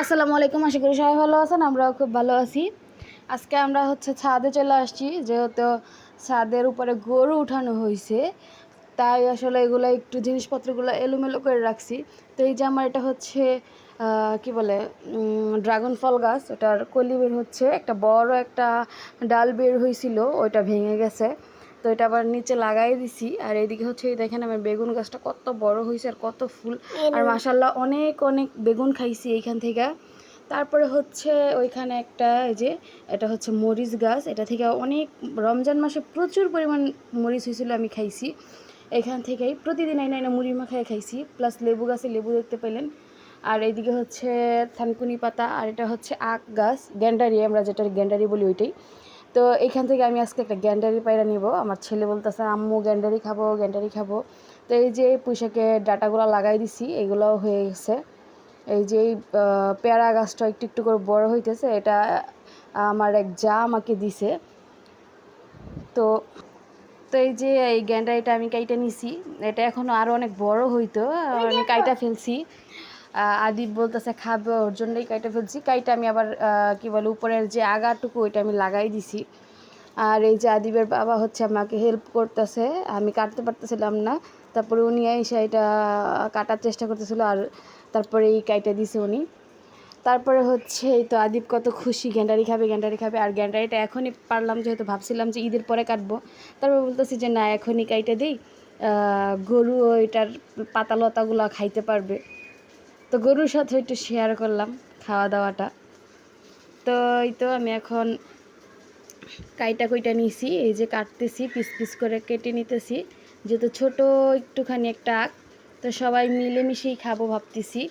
আসসালামু আলাইকুম, আশা করি সবাই ভালো আছেন, আমরাও খুব ভালো আছি। আজকে আমরা হচ্ছে ছাদে চলে আসছি, যেহেতু ছাদের উপরে গরু উঠানো হয়েছে, তাই আসলে এগুলো একটু জিনিসপত্রগুলো এলোমেলো করে রাখছি। তো এই যে আমার এটা হচ্ছে কি বলে ড্রাগন ফল গাছ, ওটার কলি বের হচ্ছে, একটা বড় একটা ডাল বের হয়েছিল, ওইটা ভেঙে গেছে। তো এটা আবার নিচে লাগাই দিছি। আর এইদিকে হচ্ছে এই দেখেন আমার বেগুন গাছটা কত বড় হয়েছে আর কত ফুল। আর মাসাল্লাহ অনেক অনেক বেগুন খাইছি এইখান থেকে। তারপরে হচ্ছে ওইখানে একটা এই যে এটা হচ্ছে মরিচ গাছ। এটা থেকে অনেক রমজান মাসে প্রচুর পরিমাণ মরিচ হয়েছিল আমি খাইছি। এখান থেকেই প্রতিদিন আইনা আইনা মুড়ি মাখায় খাইছি। প্লাস লেবু গাছে লেবু দেখতে পেলেন। আর এইদিকে হচ্ছে থানকুনি পাতা। আর এটা হচ্ছে আখ গাছ। গ্যান্ডারি আমরা যেটা গ্যান্ডারি বলি ওইটাই। তো এখান থেকে আমি আজকে একটা গ্যান্ডারি পায়রা নিব। আমার ছেলে বলতেছে আম্মু গ্যান্ডারি খাব গ্যান্ডারি খাব। তো এই যে পুঁইশাকের ডাটাগুলো লাগাই দিছি এগুলোও হয়ে গেছে। এই যে পেয়ারা গাছটা একটু একটু করে বড় হইতেছে এটা আমার এক যা আমাকে দিছে। তো তো এই যে এই গ্যান্ডারিটা আমি কাইটা নিছি। এটা এখনও আরও অনেক বড় হইতো আমি কাইটা ফেলছি। আদিব বলতেছে, খাবে, ওর জন্যই কাইটা ফেলছি। কাইটা আমি আবার কি বলে, উপরের যে আগাটুকু, ওইটা আমি লাগাই দিছি। আর এই যে আদিবের বাবা হচ্ছে আমাকে হেল্প করতেছে, আমি কাটতে পারতেছিলাম না। তারপরে উনি এসে এটা কাটার চেষ্টা করতেছিল আর তারপরে এই কাইটা দিছে উনি। তারপরে হচ্ছে, এই তো আদিব কত খুশি, গ্যান্ডারি খাবে গ্যান্ডারি খাবে। আর গ্যান্ডারিটা এখনই পারলাম, যেহেতু ভাবছিলাম যে ঈদের পরে কাটবো। তারপর বলতেছি যে, না, এখনই কাইটা দিই। গরু এটার পাতা লতাগুলো খাইতে পারবে। তো গরুর সাথে একটু শেয়ার করলাম খাওয়া দাওয়াটা তো এই তো আমি এখন কাইটা কইটা নিছি, এই যে কাটতেছি পিস পিস করে কেটে নিতেছি। যেহেতু ছোট একটুখানি একটা আঁক তো সবাই মিলেমিশেই খাব ভাবতেছি।